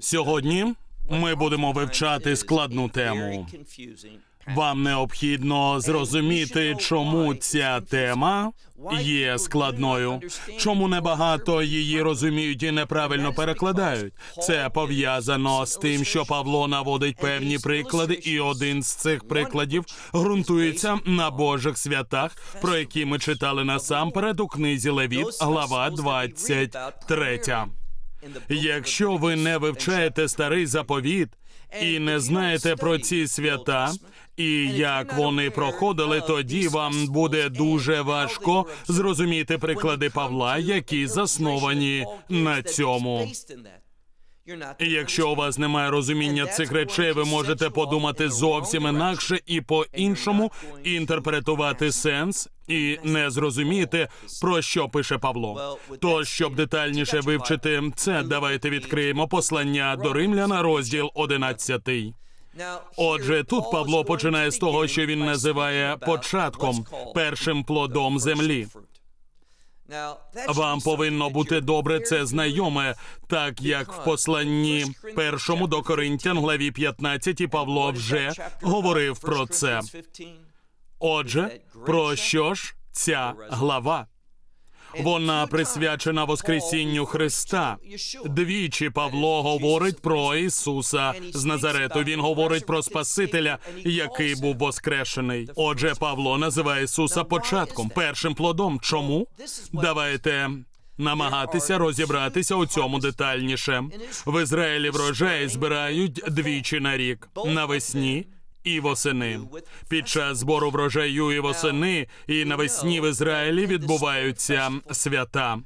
Сьогодні ми будемо вивчати складну тему. Вам необхідно зрозуміти, чому ця тема є складною, чому небагато її розуміють і неправильно перекладають. Це пов'язано з тим, що Павло наводить певні приклади, і один з цих прикладів ґрунтується на Божих святах, про які ми читали насамперед у книзі Левіт, глава 23. Якщо ви не вивчаєте старий заповіт і не знаєте про ці свята, і як вони проходили, тоді вам буде дуже важко зрозуміти приклади Павла, які засновані на цьому. І Якщо у вас немає розуміння цих речей, ви можете подумати зовсім інакше і по-іншому інтерпретувати сенс і не зрозуміти, про що пише Павло. То щоб детальніше вивчити це, давайте відкриємо послання до Римляна, розділ 11. Отже, тут Павло починає з того, що він називає початком, першим плодом землі. Вам повинно бути добре це знайоме, так як в посланні першому до Коринтян, главі 15, і Павло вже говорив про це. Отже, про що ж ця глава? Вона присвячена Воскресінню Христа. Двічі Павло говорить про Ісуса з Назарету. Він говорить про Спасителя, який був воскрешений. Отже, Павло називає Ісуса початком, першим плодом. Чому? Давайте. Намагатися розібратися у цьому детальніше. В Ізраїлі врожай збирають двічі на рік навесні і восени. Під час збору врожаю і восени і навесні в Ізраїлі відбуваються свята.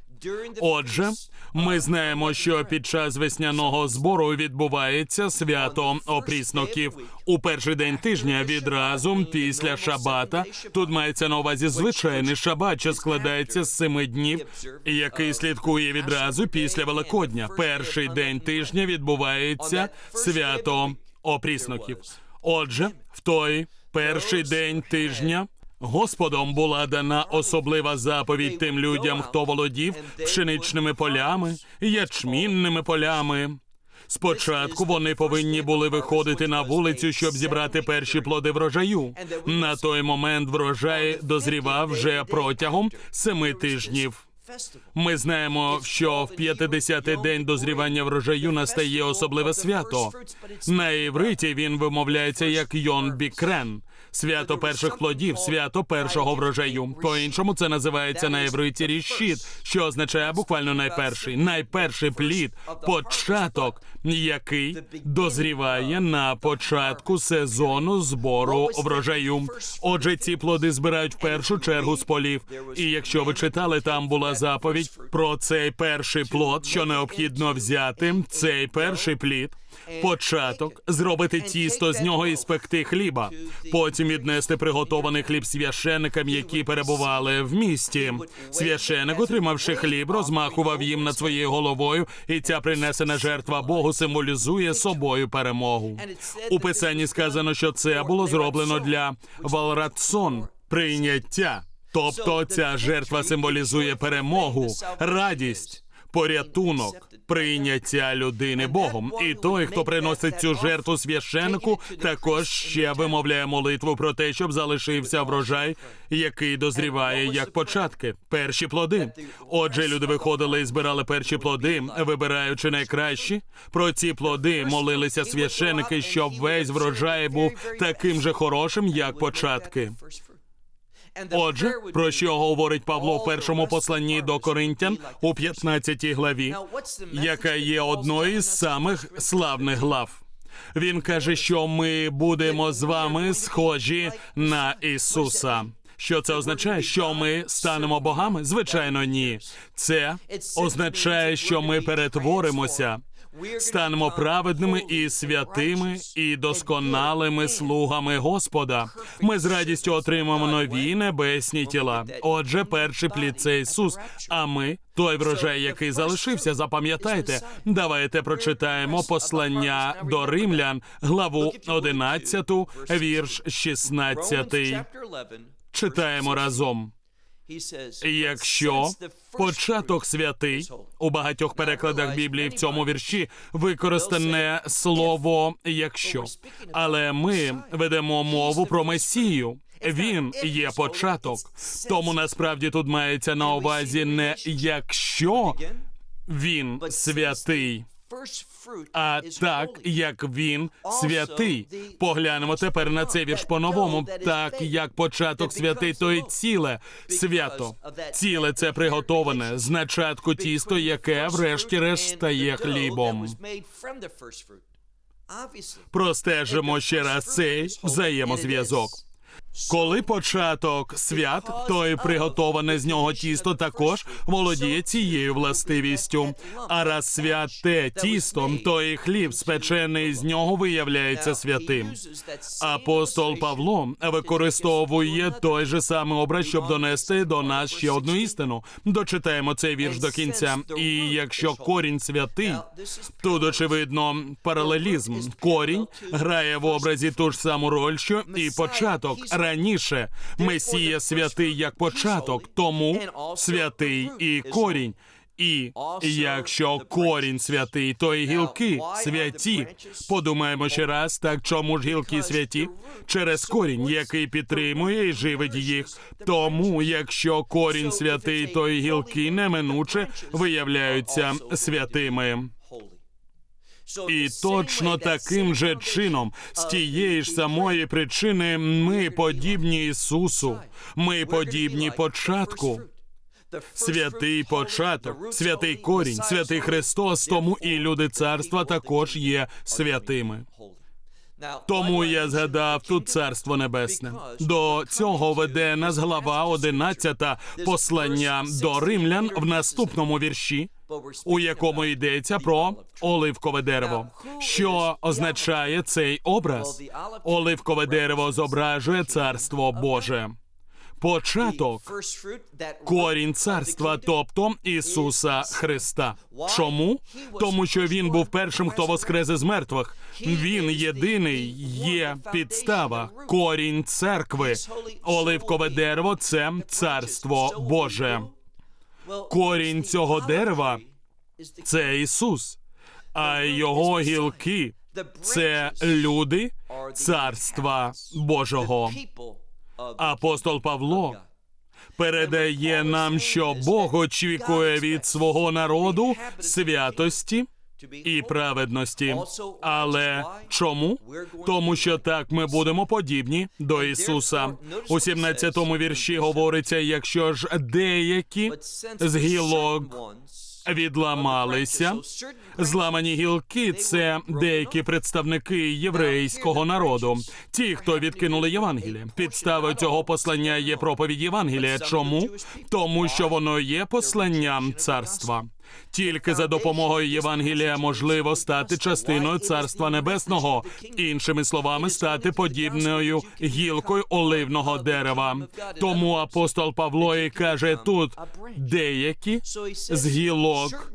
Отже, ми знаємо, що під час весняного збору відбувається свято опрісноків у перший день тижня відразу після шабата. Тут мається на увазі звичайний шабат, що складається з семи днів, який слідкує відразу після Великодня. Перший день тижня відбувається свято опрісноків. Отже, в той перший день тижня Господом була дана особлива заповідь тим людям, хто володів пшеничними полями, ячмінними полями. Спочатку вони повинні були виходити на вулицю, щоб зібрати перші плоди врожаю. На той момент врожай дозрівав вже протягом семи тижнів. Ми знаємо, що в 50-й день дозрівання врожаю настає особливе свято. На івриті він вимовляється як Йон Бікрен. Свято перших плодів, свято першого врожаю. По іншому це називається на івриті рішіт, що означає буквально найперший, найперший плід, початок, який дозріває на початку сезону збору врожаю. Отже, ці плоди збирають в першу чергу з полів. І якщо ви читали, там була заповідь про цей перший плод, що необхідно взяти цей перший плід. Початок зробити тісто з нього і спекти хліба, потім віднести приготований хліб священикам, які перебували в місті. Священик, отримавши хліб, розмахував їм над своєю головою, і ця принесена жертва Богу символізує собою перемогу. У писанні сказано, що це було зроблено для валратсон прийняття. Тобто ця жертва символізує перемогу, радість, порятунок, прийняття людини Богом. І той, хто приносить цю жертву священнику, також ще вимовляє молитву про те, щоб залишився врожай, який дозріває як початки, перші плоди. Отже, люди виходили і збирали перші плоди, вибираючи найкращі. Про ці плоди молилися священики, щоб весь врожай був таким же хорошим, як початки. Отже, про що говорить Павло в першому посланні до Коринтян у 15 главі, яка є одною з самих славних глав. Він каже, що ми будемо з вами схожі на Ісуса. Що це означає? Що ми станемо богами? Звичайно, ні. Це означає, що ми перетворимося, станемо праведними і святими і досконалими слугами Господа. Ми з радістю отримаємо нові небесні тіла. Отже, перший плід це Ісус. А ми той врожай, який залишився. Запам'ятайте, давайте прочитаємо послання до римлян, главу 11, вірш 16. Читаємо разом. Якщо початок святий у багатьох перекладах Біблії в цьому вірші використане слово якщо, але ми ведемо мову про Месію. Він є початок. Тому насправді тут мається на увазі не якщо він святий, а так як він святий. Поглянемо тепер на цей вірш по-новому. Так як початок святий, то й ціле свято. Ціле це приготоване з начатку тісто, яке врешті-решт стає хлібом. Простежимо ще раз цей взаємозв'язок. Коли початок свят, то й приготоване з нього тісто також володіє цією властивістю. А раз святе тісто, то і хліб, спечений з нього, виявляється святим. Апостол Павло використовує той же самий образ, щоб донести до нас ще одну істину. Дочитаємо цей вірш до кінця. І якщо корінь святий, тут очевидно паралелізм. Корінь грає в образі ту ж саму роль, що і початок. Раніше Месія святий як початок, тому святий і корінь. І якщо корінь святий, то і гілки святі. Подумаємо ще раз, так чому ж гілки святі? Через корінь, який підтримує і живить їх. Тому, якщо корінь святий, то і гілки неминуче виявляються святими. І точно таким же чином, з тієї ж самої причини, ми подібні Ісусу, ми подібні початку. Святий початок, святий корінь, святий Христос, тому і люди царства також є святими. Тому я згадав тут царство небесне. До цього веде нас глава 11 послання до римлян в наступному вірші, у якому йдеться про оливкове дерево. Що означає цей образ? Оливкове дерево зображує царство Боже. Початок корінь царства, тобто Ісуса Христа. Чому? Тому що він був першим, хто воскрес із мертвих. Він єдиний є підстава, корінь церкви. Оливкове дерево це царство Боже. Корінь цього дерева це Ісус, а його гілки це люди царства Божого. Апостол Павло передає нам, що Бог очікує від свого народу святості і праведності. Але чому? Тому що так ми будемо подібні до Ісуса. У 17-му вірші говориться: якщо ж деякі з гілок відламалися. Зламані гілки це деякі представники єврейського народу. Ті, хто відкинули Євангеліє. Підставою цього послання є проповідь Євангелія. Чому? Тому що воно є посланням царства. Тільки за допомогою Євангелія можливо стати частиною царства небесного, іншими словами, стати подібною гілкою оливного дерева. Тому апостол Павло і каже тут: деякі з гілок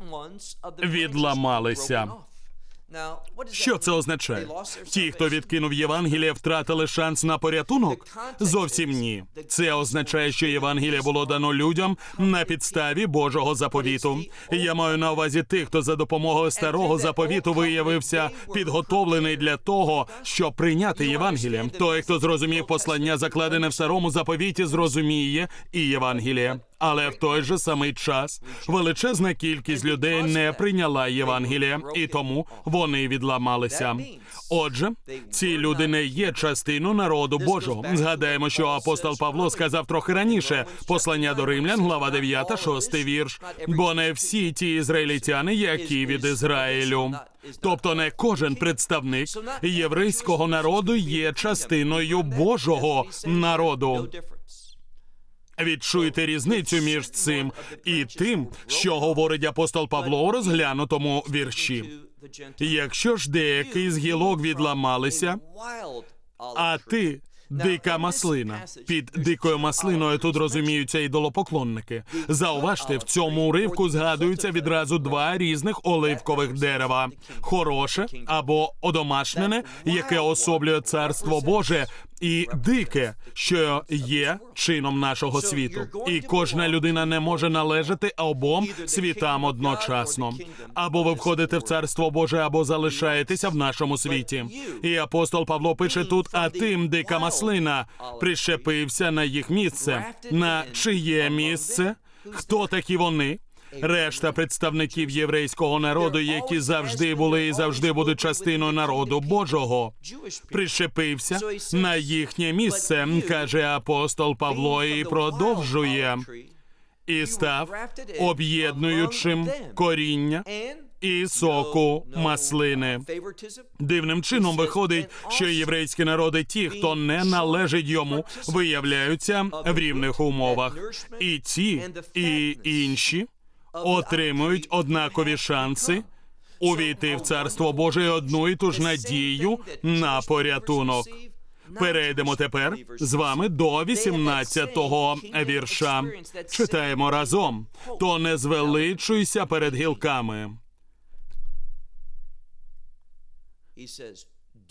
відламалися. Що це означає? Ті, хто відкинув Євангеліє, втратили шанс на порятунок? Зовсім ні. Це означає, що Євангеліє було дано людям на підставі Божого заповіту. Я маю на увазі тих, хто за допомогою старого заповіту виявився підготовлений для того, щоб прийняти Євангеліє. Той, хто зрозумів послання, закладене в старому заповіті, зрозуміє і Євангеліє. Але в той же самий час величезна кількість людей не прийняла Євангелія, і тому вони відламалися. Отже, ці люди не є частиною народу Божого. Згадаємо, що апостол Павло сказав трохи раніше послання до римлян, глава 9, 6 вірш. Бо не всі ті ізраїльтяни, які від Ізраїлю. Тобто не кожен представник єврейського народу є частиною Божого народу. Відчуйте різницю між цим і тим, що говорить апостол Павло у розглянутому вірші. Якщо ж деякий з гілок відламалися, а ти дика маслина. Під дикою маслиною тут розуміються ідолопоклонники. Зауважте, в цьому уривку згадуються відразу два різних оливкових дерева: хороше або одомашнене, яке особлює царство Боже, і дике, що є чином нашого світу. І кожна людина не може належати обом світам одночасно. Або ви входите в царство Боже, або залишаєтеся в нашому світі. І апостол Павло пише тут: а тим дика маслина прищепився на їх місце. На чиє місце? Хто такі вони? Решта представників єврейського народу, які завжди були і завжди будуть частиною народу Божого, прищепився на їхнє місце, каже апостол Павло, і продовжує і став об'єднуючим коріння і соку маслини. Дивним чином виходить, що єврейські народи, ті, хто не належить йому, виявляються в рівних умовах, і ті, і інші отримують однакові шанси увійти в царство Боже і одну і ту ж надію на порятунок. Перейдемо тепер з вами до 18-го вірша. Читаємо разом. То не звеличуйся перед гілками,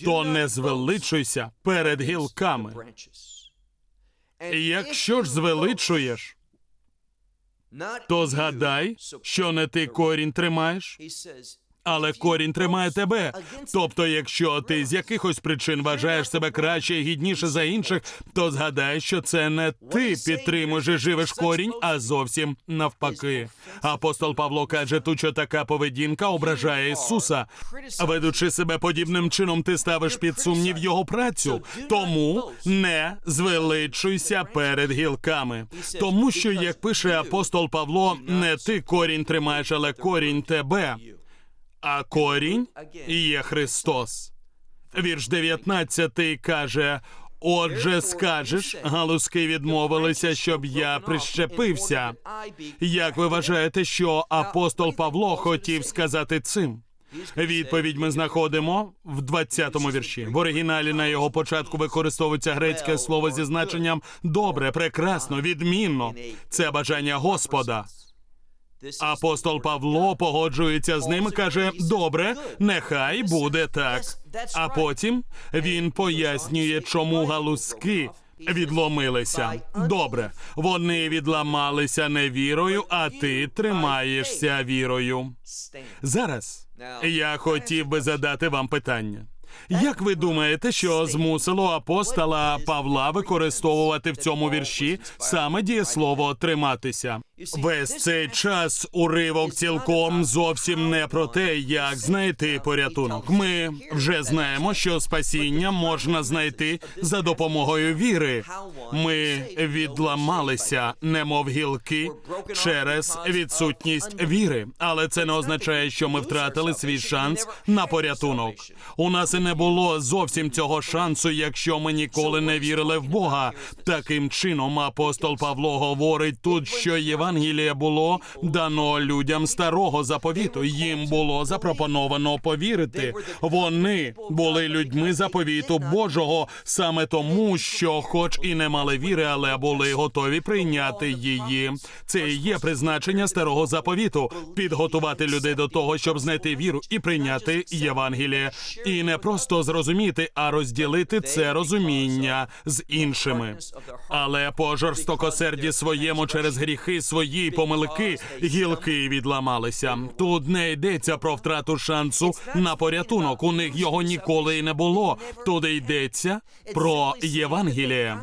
то не звеличуйся перед гілками. Якщо ж звеличуєш, то згадай, що не ти корінь тримаєш, але корінь тримає тебе. Тобто, якщо ти з якихось причин вважаєш себе краще і гідніше за інших, то згадай, що це не ти підтримуєш і живеш корінь, а зовсім навпаки. Апостол Павло каже, тут що така поведінка ображає Ісуса. Ведучи себе подібним чином, ти ставиш під сумнів його працю. Тому не звеличуйся перед гілками. Тому що, як пише апостол Павло, не ти корінь тримаєш, але корінь тебе а корінь є Христос. Вірш 19 каже: Отже, скажеш, галузки відмовилися, щоб я прищепився. Як ви вважаєте, що апостол Павло хотів сказати цим? Відповідь ми знаходимо в 20-му вірші. В оригіналі на його початку використовується грецьке слово зі значенням добре, прекрасно, відмінно. Це бажання Господа. Апостол Павло погоджується з ним, каже: добре, нехай буде так. А потім він пояснює, чому галузки відломилися. Добре, вони відламалися не вірою, а ти тримаєшся вірою. Зараз я хотів би задати вам питання. Як ви думаєте, що змусило апостола Павла використовувати в цьому вірші саме дієслово триматися? Весь цей час уривок цілком зовсім не про те, як знайти порятунок. Ми вже знаємо, що спасіння можна знайти за допомогою віри. Ми відламалися, немов гілки, через відсутність віри, але це не означає, що ми втратили свій шанс на порятунок. У нас і не було зовсім цього шансу, якщо ми ніколи не вірили в Бога. Таким чином, апостол Павло говорить тут, що Євангеліє було дано людям старого заповіту. Їм було запропоновано повірити. Вони були людьми заповіту Божого саме тому, що, хоч і не мали віри, але були готові прийняти її. Це і є призначення старого заповіту підготувати людей до того, щоб знайти віру і прийняти Євангеліє, і не просто зрозуміти, а розділити це розуміння з іншими. Але по жорстокосерді своєму через гріхи свої помилки гілки відламалися. Тут не йдеться про втрату шансу на порятунок. У них його ніколи і не було. Тут йдеться про Євангеліє.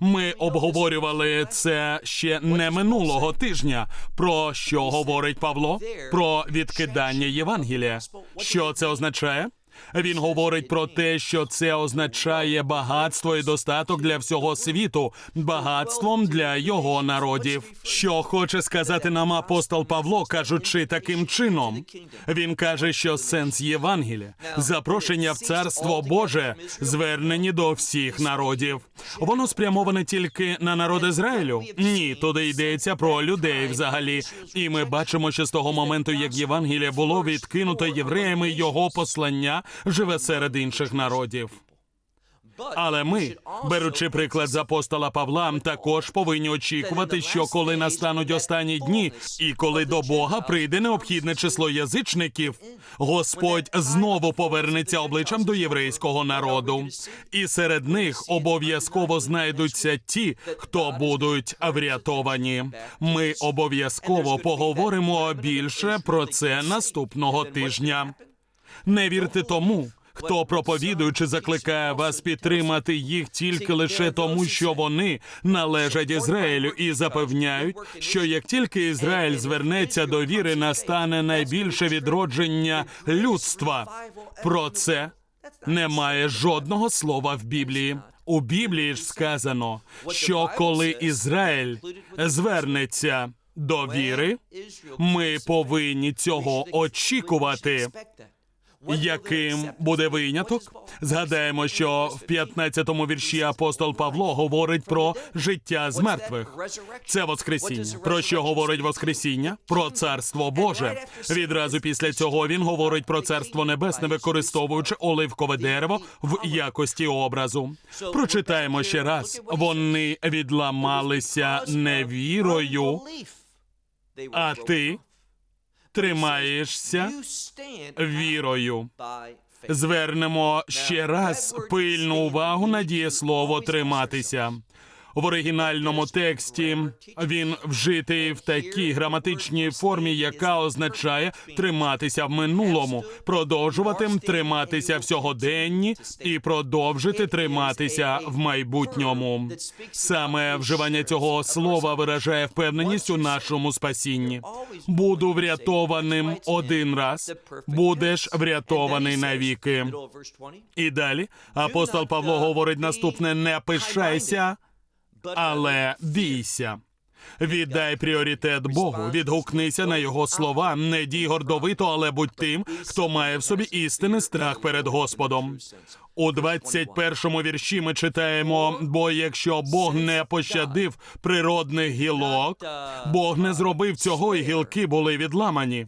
Ми обговорювали це ще не минулого тижня. Про що говорить Павло? Про відкидання Євангелія. Що це означає? Він говорить про те, що це означає багатство і достаток для всього світу, багатством для його народів. Що хоче сказати нам апостол Павло, кажучи таким чином? Він каже, що сенс Євангелія, запрошення в царство Боже, звернені до всіх народів. Воно спрямоване тільки на народ Ізраїлю. Ні, туди йдеться про людей взагалі. І ми бачимо, що з того моменту, як Євангеліє було відкинуто євреями, його послання живе серед інших народів. Але ми, беручи приклад з апостола Павла, також повинні очікувати, що коли настануть останні дні, і коли до Бога прийде необхідне число язичників, Господь знову повернеться обличчям до єврейського народу, і серед них обов'язково знайдуться ті, хто будуть врятовані. Ми обов'язково поговоримо більше про це наступного тижня. Не вірте тому, хто проповідуючи закликає вас підтримати їх тільки лише тому, що вони належать Ізраїлю, і запевняють, що як тільки Ізраїль звернеться до віри, настане найбільше відродження людства. Про це немає жодного слова в Біблії. У Біблії ж сказано, що коли Ізраїль звернеться до віри, ми повинні цього очікувати. Яким буде виняток? Згадаємо, що в 15-му вірші апостол Павло говорить про життя з мертвих. Це Воскресіння. Про що говорить Воскресіння? Про царство Боже. Відразу після цього він говорить про царство небесне, використовуючи оливкове дерево в якості образу. Прочитаємо ще раз. Вони відламалися невірою, а ти тримаєшся вірою. Звернемо ще раз пильну увагу на дієслово триматися. В оригінальному тексті він вжитий в такій граматичній формі, яка означає триматися в минулому, продовжувати триматися в сьогоденні і продовжити триматися в майбутньому. Саме вживання цього слова виражає впевненість у нашому спасінні. Буду врятованим один раз, будеш врятований навіки. І далі апостол Павло говорить наступне: не пишайся але бійся. Віддай пріоритет Богу, відгукнися на його слова. Не дій гордовито, але будь тим, хто має в собі істинний страх перед Господом. У 21-му вірші ми читаємо: бо якщо Бог не пощадив природних гілок, Бог не зробив цього, і гілки були відламані.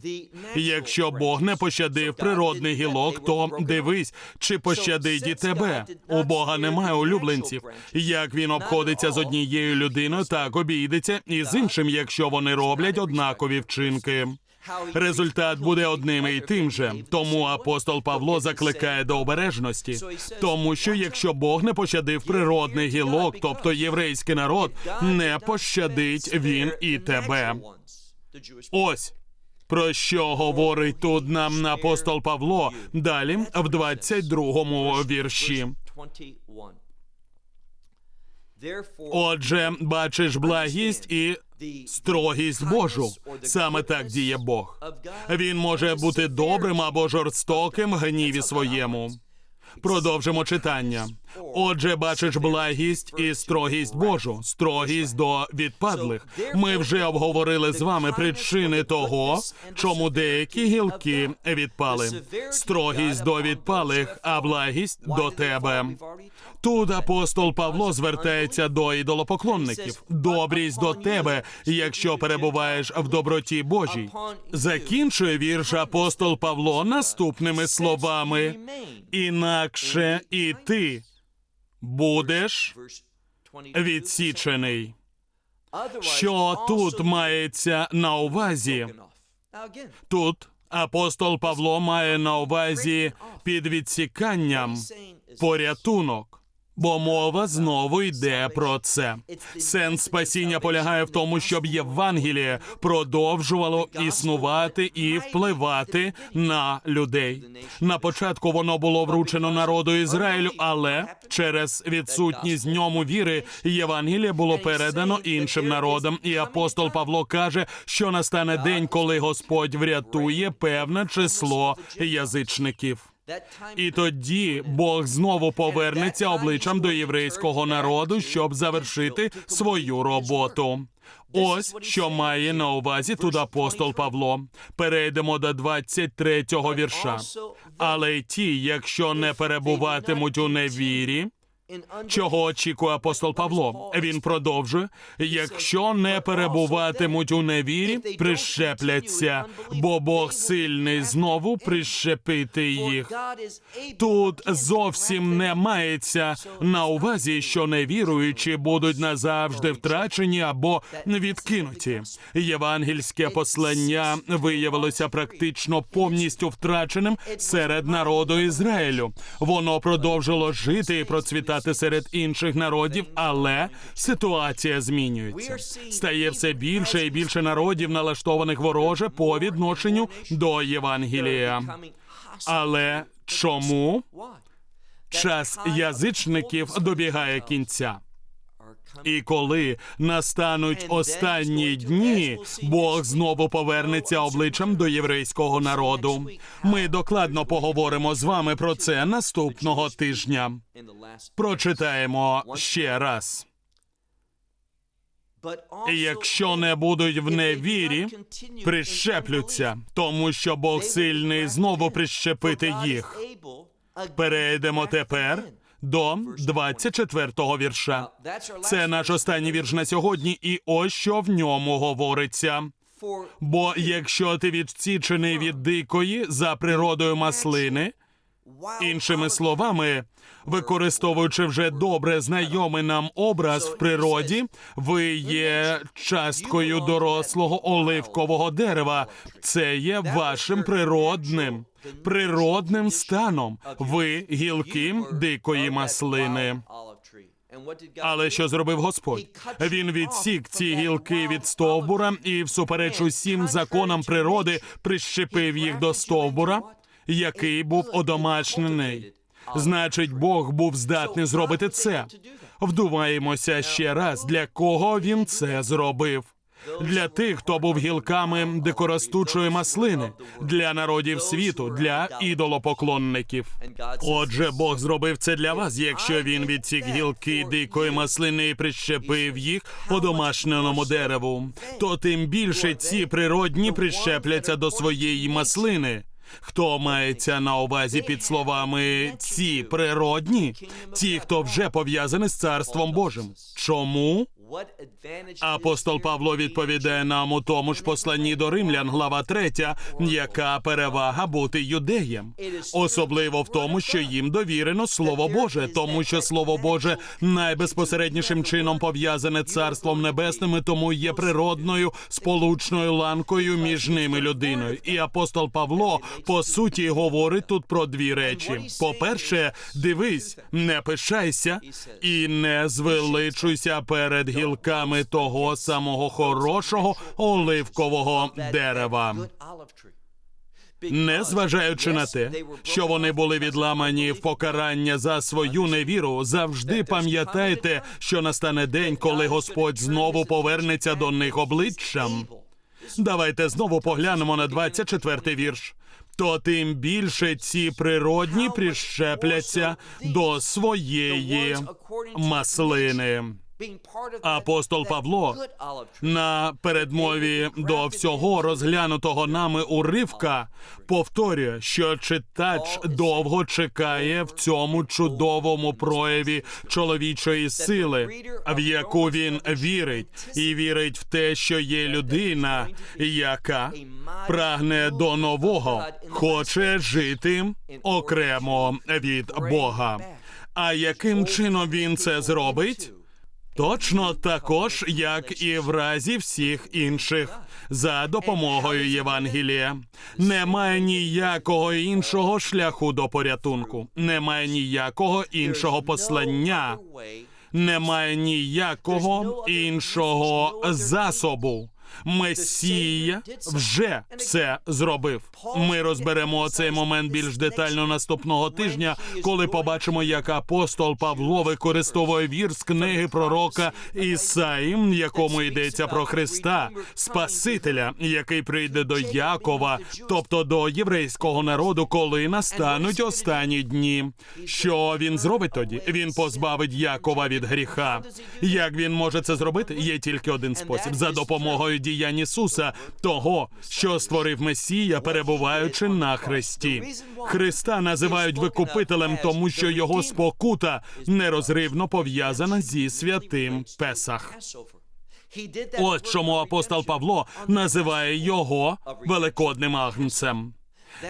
Якщо Бог не пощадив природних гілок, то дивись, чи пощадить і тебе. У Бога немає улюбленців. Як він обходиться з однією людиною, так обійдеться і з іншим, якщо вони роблять однакові вчинки. Результат буде одним і тим же. Тому апостол Павло закликає до обережності, тому що якщо Бог не пощадив природний гілок, тобто єврейський народ, не пощадить він і тебе. Ось про що говорить тут нам апостол Павло далі в 22-му вірші. Отже, бачиш благість і строгість Божу. Саме так діє Бог. Він може бути добрим або жорстоким в гніві своєму. Продовжимо читання. Отже, бачиш благість і строгість Божу, строгість до відпадлих. Ми вже обговорили з вами причини того, чому деякі гілки відпали. Строгість до відпалих, а благість до тебе. Тут апостол Павло звертається до ідолопоклонників. Добрість до тебе, якщо перебуваєш в доброті Божій. Закінчує вірш апостол Павло наступними словами: інакше і ти будеш відсічений. Що тут мається на увазі? Тут апостол Павло має на увазі під відсіканням порятунок. Бо мова знову йде про це. Сенс спасіння полягає в тому, щоб Євангеліє продовжувало існувати і впливати на людей. На початку воно було вручено народу Ізраїлю, але через відсутність ньому віри Євангеліє було передано іншим народам. І апостол Павло каже, що настане день, коли Господь врятує певне число язичників. І тоді Бог знову повернеться обличчям до єврейського народу, щоб завершити свою роботу. Ось що має на увазі тут апостол Павло. Перейдемо до 23-го вірша. Але ті, якщо не перебуватимуть у невірі, Чого очікує апостол Павло? Він продовжує: якщо не перебуватимуть у невірі, прищепляться, бо Бог сильний знову прищепити їх. Тут зовсім не мається на увазі, що невіруючі будуть назавжди втрачені або відкинуті. Євангельське послання виявилося практично повністю втраченим серед народу Ізраїлю. Воно продовжило жити і процвітати серед інших народів, але ситуація змінюється. Стає все більше і більше народів, налаштованих вороже по відношенню до Євангелія. Але чому час язичників добігає кінця? І коли настануть останні дні, Бог знову повернеться обличчям до єврейського народу. Ми докладно поговоримо з вами про це наступного тижня. Прочитаємо ще раз. Якщо не будуть в невірі, прищеплються, тому що Бог сильний знову прищепити їх. Перейдемо тепер до 24-го вірша. Це наш останній вірш на сьогодні, і ось що в ньому говориться. Бо якщо ти відсічений від дикої за природою маслини, іншими словами, використовуючи вже добре знайомий нам образ в природі, ви є часткою дорослого оливкового дерева. Це є вашим природним, природним станом. Ви гілки дикої маслини. Але що зробив Господь? Він відсік ці гілки від стовбура і, всупереч усім законам природи, прищепив їх до стовбура, який був одомашнений. Значить, Бог був здатний зробити це. Вдуваємося ще раз, для кого він це зробив. Для тих, хто був гілками дикоростучої маслини, для народів світу, для ідолопоклонників. Отже, Бог зробив це для вас, якщо він відсік гілки дикої маслини і прищепив їх по домашньому дереву, то тим більше ці природні прищепляться до своєї маслини. Хто мається на увазі під словами ці природні? Ті, хто вже пов'язаний з царством Божим. Чому? Апостол Павло відповідає нам у тому ж посланні до римлян, глава 3, яка перевага бути юдеєм, особливо в тому, що їм довірено слово Боже, тому що слово Боже найбезпосереднішим чином пов'язане царством небесним, і тому є природною сполучною ланкою між ними людиною. І апостол Павло по суті говорить тут про дві речі: по-перше, дивись, не пишайся і не звеличуйся перед гілками того самого хорошого оливкового дерева. Незважаючи на те, що вони були відламані в покарання за свою невіру, завжди пам'ятайте, що настане день, коли Господь знову повернеться до них обличчям. Давайте знову поглянемо на 24-й вірш. То тим більше ці природні прищепляться до своєї маслини. Апостол Павло на передмові до всього розглянутого нами уривка повторює, що читач довго чекає в цьому чудовому прояві чоловічої сили, в яку він вірить, і вірить в те, що є людина, яка прагне до нового, хоче жити окремо від Бога. А яким чином він це зробить? Точно також, як і в разі всіх інших, за допомогою Євангелія. Немає ніякого іншого шляху до порятунку, немає ніякого іншого послання, немає ніякого іншого засобу. Месія вже це зробив. Ми розберемо цей момент більш детально наступного тижня, коли побачимо, як апостол Павло використовує вір з книги пророка Ісаї, в якому йдеться про Христа, Спасителя, який прийде до Якова, тобто до єврейського народу, коли настануть останні дні. Що він зробить тоді? Він позбавить Якова від гріха. Як він може це зробити? Є тільки один спосіб за допомогою діянь Ісуса, того, що створив Месія, перебуваючи на хресті. Христа називають викупителем, тому що його спокута нерозривно пов'язана зі святим Песах. От чому апостол Павло називає його великодним агнцем.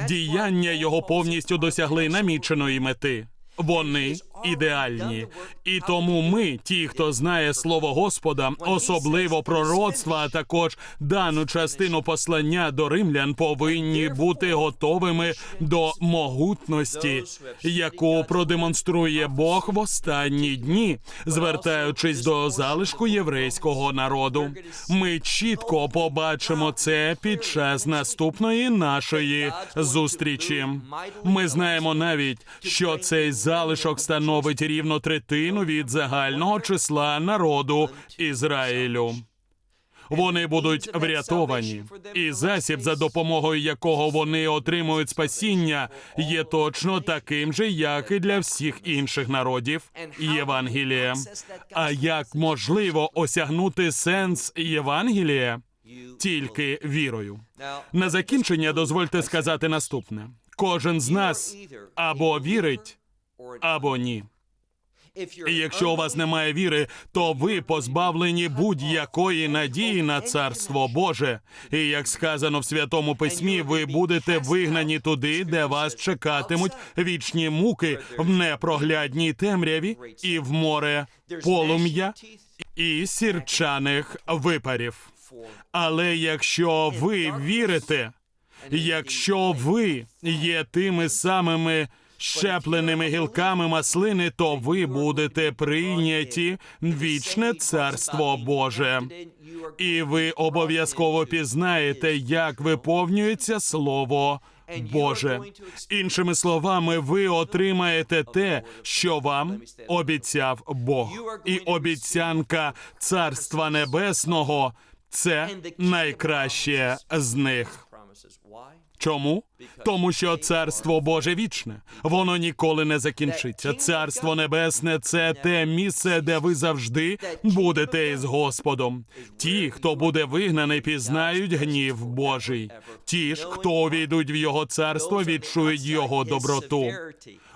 Діяння його повністю досягли наміченої мети. Вони ідеальні. І тому ми, ті, хто знає слово Господа, особливо пророцтва, а також дану частину послання до римлян, повинні бути готовими до могутності, яку продемонструє Бог в останні дні, звертаючись до залишку єврейського народу. Ми чітко побачимо це під час наступної нашої зустрічі. Ми знаємо навіть, що цей залишок становить рівно третину від загального числа народу Ізраїлю. Вони будуть врятовані, і засіб, за допомогою якого вони отримують спасіння, є точно таким же, як і для всіх інших народів Євангелія. А як можливо осягнути сенс Євангелія? Тільки вірою. На закінчення дозвольте сказати наступне: кожен з нас або вірить, або ні. І якщо у вас немає віри, то ви позбавлені будь-якої надії на царство Боже. І як сказано в святому письмі, ви будете вигнані туди, де вас чекатимуть вічні муки в непроглядній темряві і в море полум'я і сірчаних випарів. Але якщо ви вірите, якщо ви є тими самими щепленими гілками маслини, то ви будете прийняті вічне царство Боже. І ви обов'язково пізнаєте, як виповнюється Слово Боже. Іншими словами, ви отримаєте те, що вам обіцяв Бог. І обіцянка Царства Небесного це найкраще з них. Чому? Тому що царство Боже вічне, воно ніколи не закінчиться. Царство небесне це те місце, де ви завжди будете із Господом. Ті, хто буде вигнаний, пізнають гнів Божий. Ті ж, хто увійдуть в його царство, відчують його доброту.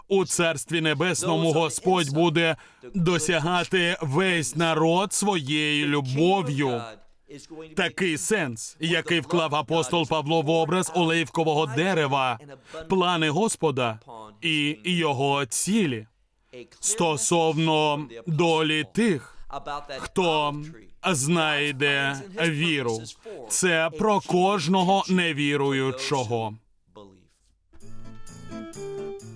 У царстві небесному Господь буде досягати весь народ своєю любов'ю. Такий сенс, який вклав апостол Павло в образ оливкового дерева, плани Господа і його цілі стосовно долі тих, хто знайде віру. Це про кожного невіруючого.